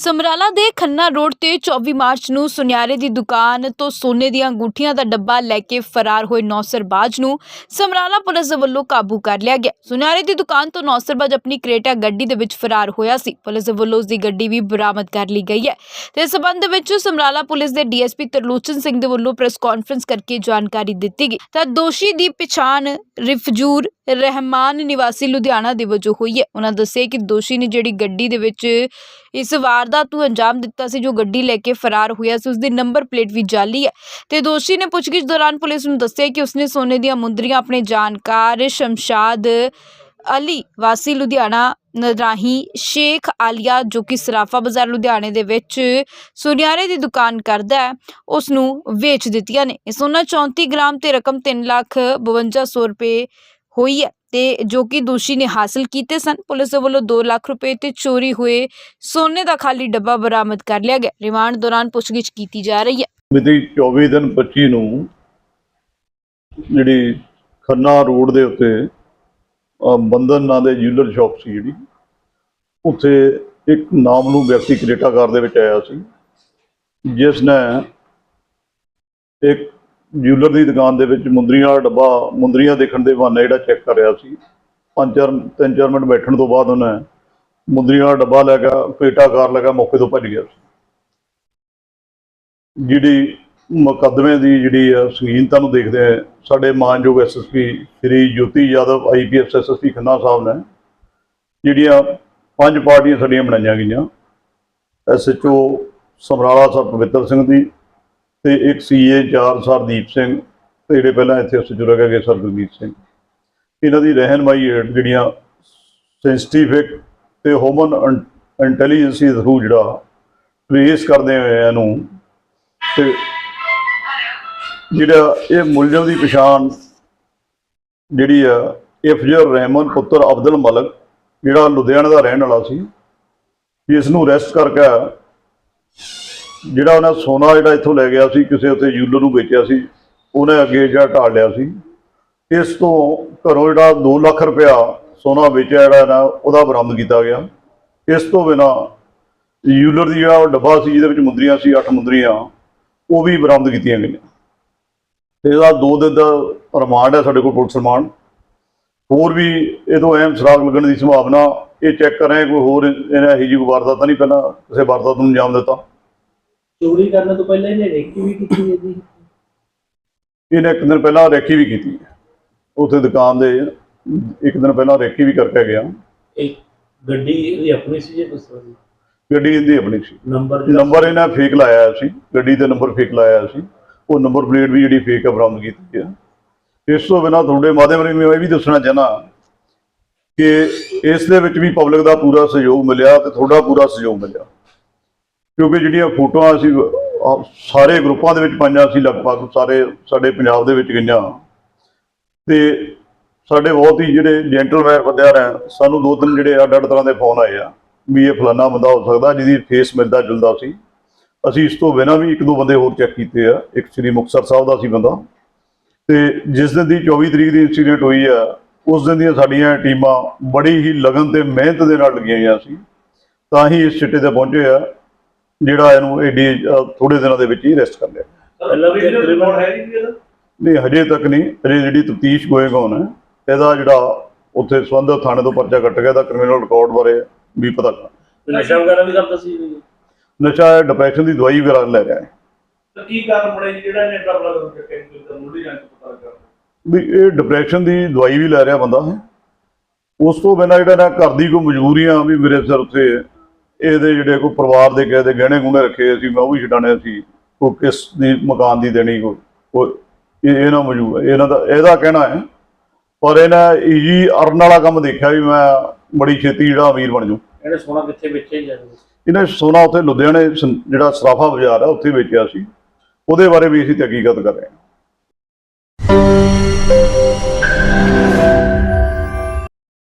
ਸਮਰਾਲਾ ਦੇ ਖੰਨਾ ਰੋਡ ਤੇ 24 ਮਾਰਚ ਨੂੰ ਸੁਨਿਆਰੇ ਦੀ ਦੁਕਾਨ ਤੋਂ ਸੋਨੇ ਦੀਆਂ ਅੰਗੂਠੀਆਂ ਦਾ ਡੱਬਾ ਲੈ ਕੇ ਫਰਾਰ ਹੋਏ ਨੌਸਰਬਾਜ ਨੂੰ ਸਮਰਾਲਾ ਪੁਲਿਸ ਦੇ ਵੱਲੋਂ ਕਾਬੂ ਕਰ ਲਿਆ ਗਿਆ। ਸੁਨਿਆਰੇ ਦੀ ਦੁਕਾਨ ਤੋਂ ਨੌਸਰਬਾਜ ਆਪਣੀ ਕ੍ਰੇਟਾ ਗੱਡੀ ਦੇ ਵਿੱਚ ਫਰਾਰ ਹੋਇਆ ਸੀ। ਪੁਲਿਸ ਦੇ ਵੱਲੋਂ ਉਸ ਦੀ ਗੱਡੀ ਵੀ ਬਰਾਮਦ ਕਰ ਲਈ ਗਈ ਹੈ। ਤੇ ਇਸ ਸਬੰਧ ਵਿੱਚ ਸਮਰਾਲਾ ਪੁਲਿਸ ਦੇ D S P Tarlochan Singh ਦੇ ਵੱਲੋਂ ਪ੍ਰੈਸ ਕਾਨਫਰੰਸ ਕਰਕੇ ਜਾਣਕਾਰੀ ਦਿੱਤੀ ਗਈ। ਤਾਂ ਦੋਸ਼ੀ ਦੀ ਪਛਾਣ ਰਿਫਜੂਰ ਰਹਿਮਾਨ ਨਿਵਾਸੀ ਲੁਧਿਆਣਾ ਦੇ ਵਜੋਂ ਹੋਈ ਹੈ। ਉਹਨਾਂ ਦੱਸਿਆ ਕਿ ਦੋਸ਼ੀ ਨੇ ਜਿਹੜੀ ਗੱਡੀ ਦੇ ਵਿੱਚ ਇਸ ਵਾਰਦਾਤ ਨੂੰ ਅੰਜਾਮ ਦਿੱਤਾ ਸੀ, ਜੋ ਗੱਡੀ ਲੈ ਕੇ ਫਰਾਰ ਹੋਇਆ ਸੀ ਉਸ ਦੀ ਨੰਬਰ ਪਲੇਟ ਵੀ ਜਾਲੀ ਹੈ। ਤੇ ਦੋਸ਼ੀ ਨੇ ਪੁੱਛਗਿੱਛ ਦੌਰਾਨ ਪੁਲਿਸ ਨੂੰ ਦੱਸਿਆ ਕਿ ਉਸਨੇ ਸੋਨੇ ਦੀਆਂ ਮੁੰਦਰੀਆਂ, ਆਪਣੇ ਜਾਣਕਾਰ ਸ਼ਮਸ਼ਾਦ ਅਲੀ, ਵਾਸੀ ਲੁਧਿਆਣਾ ਰਾਹੀਂ ਸ਼ੇਖ ਆਲੀਆ, ਜੋ ਕਿ ਸਰਾਫਾ ਬਾਜ਼ਾਰ ਲੁਧਿਆਣੇ ਦੇ ਵਿੱਚ ਸੁਨਿਆਰੇ ਦੀ ਦੁਕਾਨ ਕਰਦਾ ਹੈ ਉਸ ਨੂੰ ਵੇਚ ਦਿੱਤੀਆਂ ਨੇ। ਸੋਨਾ 34 ਗ੍ਰਾਮ ਤੇ ਰਕਮ 3 ਲੱਖ 5200 ਰੁਪਏ ਹੋਈ ਹੈ ਤੇ ਜੋ ਕਿ ਦੋਸ਼ੀ ਨੇ ਹਾਸਲ ਕੀਤੇ ਸਨ। ਪੁਲਿਸ ਦੇ ਵੱਲੋਂ 2 ਲੱਖ ਰੁਪਏ ਤੇ ਚੋਰੀ ਹੋਏ ਸੋਨੇ ਦਾ ਖਾਲੀ ਡੱਬਾ ਬਰਾਮਦ ਕਰ ਲਿਆ ਗਿਆ। ਰਿਮਾਂਡ ਦੌਰਾਨ ਪੁੱਛਗਿੱਛ ਕੀਤੀ ਜਾ ਰਹੀ ਹੈ। ਮਿਤੀ 24 ਦਿਨ 25 ਨੂੰ ਜਿਹੜੀ ਖੰਨਾ ਰੋਡ ਦੇ ਉੱਤੇ, ਅਹ ਨਾਂ ਦੇ ਜਿਊਲਰ ਸ਼ਾਪ ਸੀ ਜਿਹੜੀ, ਉੱਥੇ ਇੱਕ ਨਾਮ ਨੂੰ ਵਿਅਕਤੀ ਕ੍ਰੇਟਾ ਦੇ ਵਿੱਚ ਆਇਆ ਸੀ, ਜਿਸ ਨੇ ਇੱਕ ਜਿਊਲਰ ਦੀ ਦੁਕਾਨ ਦੇ ਵਿੱਚ ਮੁੰਦਰੀਆਂ ਵਾਲਾ ਡੱਬਾ, ਮੁੰਦਰੀਆਂ ਦੇਖਣ ਦੇ ਬਹਾਨੇ ਜਿਹੜਾ ਚੈੱਕ ਕਰ ਰਿਹਾ ਸੀ। ਪੰਜ ਚਾਰ, ਤਿੰਨ ਚਾਰ ਮਿੰਟ ਬੈਠਣ ਤੋਂ ਬਾਅਦ ਉਹਨੇ ਮੁੰਦਰੀਆਂ ਵਾਲਾ ਡੱਬਾ ਲੈ ਗਿਆ ਕ੍ਰੇਟਾ ਕਾਰ ਲੈ ਗਿਆ, ਮੌਕੇ ਤੋਂ ਭੱਜ ਗਿਆ ਸੀ। ਜਿਹੜੀ ਮੁਕੱਦਮੇ ਦੀ ਜਿਹੜੀ ਆ ਸੰਗੀਨਤਾ ਨੂੰ ਦੇਖਦੇ ਆ, ਸਾਡੇ ਮਾਨਯੋਗ S S P Shri Jyoti Yadav I P S S S P Khanna ਸਾਹਿਬ ਨੇ ਜਿਹੜੀਆਂ ਪੰਜ ਪਾਰਟੀਆਂ ਸਾਡੀਆਂ ਬਣਾਈਆਂ ਗਈਆਂ। ਐਸਐਚਓ ਸਮਰਾਲਾ ਸਾਹਿਬ ਪਵਿੱਤਰ ਸਿੰਘ ਦੀ ਤੇ ਇੱਕ ਸੀਏ ਚਾਰ ਸਰਦੀਪ ਸਿੰਘ ਤੇ ਜਿਹੜੇ ਪਹਿਲਾਂ ਇੱਥੇ ਐਸਐਚਓ ਰਹਿ ਸਰ ਗੁਰਮੀਤ ਸਿੰਘ। ਇਹਨਾਂ ਦੀ ਰਹਿਨਮਾਈ ਹੇਠ ਜਿਹੜੀਆਂ ਸੈਂਸਿਟਿਵਿਕ ਤੇ ਹਿਊਮਨ ਇੰਟੈਲੀਜੈਂਸੀ ਦੇ ਥਰੂ ਜਿਹੜਾ ਟ੍ਰੇਸ ਕਰਦੇ ਹੋਏ ਇਹਨੂੰ ਤੇ ਜਿਹੜਾ ਇਹ ਮੁਲਜ਼ਮ ਦੀ ਪਛਾਣ ਜਿਹੜੀ ਆ ਇਫਜ਼ਰ ਰਹਿਮਨ ਪੁੱਤਰ ਅਬਦੁਲ ਮਲਕ, ਜਿਹੜਾ ਲੁਧਿਆਣਾ ਦਾ ਰਹਿਣ ਵਾਲਾ ਸੀ ਇਸ ਨੂੰ ਅਰੈਸਟ ਕਰਕੇ ਜਿਹੜਾ ਉਹਨਾਂ ਸੋਨਾ ਜਿਹੜਾ ਇੱਥੋਂ ਲੈ ਗਿਆ ਸੀ, ਕਿਸੇ ਉੱਤੇ ਜੂਲਰ ਨੂੰ ਵੇਚਿਆ ਸੀ, ਉਹਨੇ ਅੱਗੇ ਜਿਹੜਾ ਢਾਲ ਲਿਆ ਸੀ। ਇਸ ਤੋਂ ਘਰੋਂ ਜਿਹੜਾ 2 ਲੱਖ ਰੁਪਇਆ ਸੋਨਾ ਵੇਚਿਆ ਜਿਹੜਾ ਨਾ, ਉਹਦਾ ਬਰਾਮਦ ਕੀਤਾ ਗਿਆ। ਇਸ ਤੋਂ ਬਿਨਾ ਯੂਲਰ ਦੀ ਜਿਹੜਾ ਉਹ ਡੱਬਾ ਸੀ, ਜਿਹਦੇ ਵਿੱਚ ਮੁੰਦਰੀਆਂ ਸੀ 8 ਮੁੰਦਰੀਆਂ, ਉਹ ਵੀ ਬਰਾਮਦ ਕੀਤੀਆਂ ਗਈਆਂ। ਤੇ ਇਹਦਾ 2 ਦਿਨ ਦਾ ਰਿਮਾਂਡ ਹੈ ਸਾਡੇ ਕੋਲ ਪੁਲਿਸ ਰਿਮਾਂਡ। ਹੋਰ ਵੀ ਇਹ ਤੋਂ ਅਹਿਮ ਸੁਰਾਗ ਲੱਗਣ ਦੀ ਸੰਭਾਵਨਾ, ਇਹ ਚੈੱਕ ਕਰ ਰਹੇ ਕੋਈ ਹੋਰ ਇਹਨੇ ਇਹੋ ਜਿਹੀ ਕੋਈ ਵਾਰਦਾਤ ਨਹੀਂ, ਪਹਿਲਾਂ ਕਿਸੇ ਵਾਰਦਾਤ ਨੂੰ ਅੰਜਾਮ ਦਿੱਤਾ। ਚੋਰੀ ਕਰਨ ਤੋਂ ਪਹਿਲਾਂ ਇਹਨੇ ਰੇਕੀ ਵੀ ਕੀਤੀ ਹੈ ਜੀ? ਇਹਨੇ ਇੱਕ ਦਿਨ ਪਹਿਲਾਂ ਰੈਕੀ ਵੀ ਕੀਤੀ ਹੈ। ਉੱਥੇ ਦੁਕਾਨ ਦੇ ਇੱਕ ਦਿਨ ਪਹਿਲਾਂ ਰੈਕੀ ਵੀ ਕਰਕੇ ਗਿਆ। ਇੱਕ ਗੱਡੀ ਇਹਦੀ ਆਪਣੀ ਸੀ ਜੇ ਦੱਸੋ ਜੀ ਗੱਡੀ ਇਹਦੀ ਆਪਣੀ ਸੀ। ਨੰਬਰ ਨੰਬਰ ਇਹਨਾਂ ਫੇਕ ਲਾਇਆ ਸੀ। ਗੱਡੀ ਦੇ ਨੰਬਰ ਫੇਕ ਲਾਇਆ ਸੀ। ਉਹ ਨੰਬਰ ਪਲੇਟ ਵੀ ਜਿਹੜੀ ਫੇਕ ਬਰਾਮਦ ਕੀਤੀ ਹੈ ਇਸ ਤੋਂ ਬਿਨਾਂ ਤੁਹਾਡੇ ਮਾਧਿਅਮ ਰਾਹੀਂ ਮੈਂ ਇਹ ਵੀ ਦੱਸਣਾ ਚਾਹਨਾ ਕਿ ਇਸ ਦੇ ਵਿੱਚ ਵੀ ਪਬਲਿਕ ਦਾ ਪੂਰਾ ਸਹਿਯੋਗ ਮਿਲਿਆ ਤੇ ਤੁਹਾਡਾ ਪੂਰਾ ਸਹਿਯੋਗ ਮਿਲਿਆ। ਕਿਉਂਕਿ ਜਿਹੜੀਆਂ ਫੋਟੋਆਂ ਅਸੀਂ ਅਹ, ਸਾਰੇ ਗਰੁੱਪਾਂ ਦੇ ਵਿੱਚ ਪਾਈਆਂ ਸੀ ਲਗਭਗ ਸਾਰੇ ਸਾਡੇ ਪੰਜਾਬ ਦੇ ਵਿੱਚ ਗਈਆਂ। ਤੇ ਸਾਡੇ ਬਹੁਤ ਹੀ ਜਿਹੜੇ ਜੈਂਟਲਮੈਨ ਬੰਦਿਆਂ ਨੇ ਸਾਨੂੰ ਦੋ ਤਿੰਨ ਜਿਹੜੇ ਅੱਡ ਅੱਡ ਤਰ੍ਹਾਂ ਦੇ ਫੋਨ ਆਏ ਆ ਵੀ ਇਹ ਫਲਾਨਾ ਬੰਦਾ ਹੋ ਸਕਦਾ ਜਿਹਦੀ ਫੇਸ ਮਿਲਦਾ ਜੁਲਦਾ ਸੀ। ਅਸੀਂ ਇਸ ਤੋਂ ਬਿਨਾਂ ਵੀ ਇੱਕ ਦੋ ਬੰਦੇ ਹੋਰ ਚੈੱਕ ਕੀਤੇ ਆ ਇੱਕ ਸ੍ਰੀ ਮੁਕਤਸਰ ਸਾਹਿਬ ਦਾ ਸੀ ਬੰਦਾ। ਤੇ ਜਿਸ ਦਿਨ ਦੀ 24 ਤਰੀਕ ਦੀ ਇਨਸੀਡੈਂਟ ਹੋਈ ਆ ਉਸ ਦਿਨ ਦੀਆਂ ਸਾਡੀਆਂ ਟੀਮਾਂ ਬੜੀ ਹੀ ਲਗਨ ਤੇ ਮਿਹਨਤ ਦੇ ਨਾਲ ਲੱਗੀਆਂ ਹੋਈਆਂ ਸੀ। ਤਾਂ ਹੀ ਇਸ ਚਿੱਟੇ ਤੇ ਪਹੁੰਚੇ ਆ। ਜਿਹੜਾ ਇਹਨੂੰ ਏਡੀ ਥੋੜੇ ਦਿਨਾਂ ਦੇ ਵਿੱਚ ਹੀ ਅਰੈਸਟ ਕਰ ਲਿਆ। ਪਹਿਲਾਂ ਵੀ agreement ਹੈ ਜੀ ਇਹਦਾ? ਨਹੀਂ ਹਜੇ ਤੱਕ ਨਹੀਂ। ਹਜੇ ਜਿਹੜੀ ਤਫਤੀਸ਼ ਗੋਇੰਗ ਔਨ ਹੈ ਇਹਦਾ ਜਿਹੜਾ ਉੱਥੇ ਸੰਬੰਧਿਤ ਥਾਣੇ ਤੋਂ ਪਰਚਾ ਕੱਟ ਗਿਆ ਦਾ ਕ੍ਰਿਮੀਨਲ ਰਿਕਾਰਡ ਬਾਰੇ ਵੀ ਪਤਾ ਕਰ ਨਸ਼ਾ ਵਗੈਰਾ ਵੀ ਕਰਦਾ ਸੀ ਨਸ਼ਾ ਡਿਪਰੈਸ਼ਨ ਦੀ ਦਵਾਈ ਵਗੈਰਾ ਲੈ ਰਿਹਾ ਹੈ। ਤਾਂ ਕੀ ਕਾਰਨ ਬਣੇ ਜਿਹੜਾ ਇਹਨੇ ਟਰਬਲ ਕਰ ਕੇ ਟੈਂਕ ਤੇ ਮੁੱਢੀ ਜਾਂਚ ਪਤਾ ਕਰ ਵੀ ਇਹ ਡਿਪਰੈਸ਼ਨ ਦੀ ਦਵਾਈ ਵੀ ਲੈ ਰਿਹਾ ਬੰਦਾ ਉਸ ਤੋਂ ਬਿਨਾਂ ਜਿਹੜਾ ਨਾ ਘਰ ਦੀ ਕੋਈ ਮਜਬੂਰੀਆਂ ਵੀ ਮੇਰੇ ਸਿਰ ਤੇ ਇਹਦੇ ਜਿਹੜੇ ਕੋਈ ਪਰਿਵਾਰ ਦੇ ਕਿਸੇ ਦੇ ਗਹਿਣੇ ਗੁਣੇ ਰੱਖੇ ਸੀ ਮੈਂ ਉਹ ਵੀ ਛਡਾਣੇ ਸੀ ਕੋਈ ਕਿਸ ਦੀ ਮਕਾਨ ਦੀ ਦੇਣੀ ਕੋਈ ਇਹ ਇਹਨਾਂ ਮਜਬੂਰ ਇਹਨਾਂ ਦਾ ਇਹਦਾ ਕਹਿਣਾ ਹੈ ਪਰ ਇਹਨਾਂ ਈਜੀ ਅਰਨ ਵਾਲਾ ਕੰਮ ਦੇਖਿਆ ਵੀ ਮੈਂ ਬੜੀ ਛੇਤੀ ਜਿਹੜਾ ਅਮੀਰ ਬਣ ਜੂ ਇਹਨੇ ਸੋਨਾ ਕਿੱਥੇ ਵੇਚਿਆ ਜਾਂਦਾ ਇਹਨੇ ਸੋਨਾ ਉੱਥੇ ਲੁਧਿਆਣੇ ਜਿਹੜਾ ਸਰਾਫਾ ਬਾਜ਼ਾਰ ਆ ਉੱਥੇ ਵੇਚਿਆ ਸੀ। ਉਹਦੇ ਬਾਰੇ ਵੀ ਅਸੀਂ ਤਹਿਕੀਕਤ ਕਰ ਰਹੇ ਹਾਂ।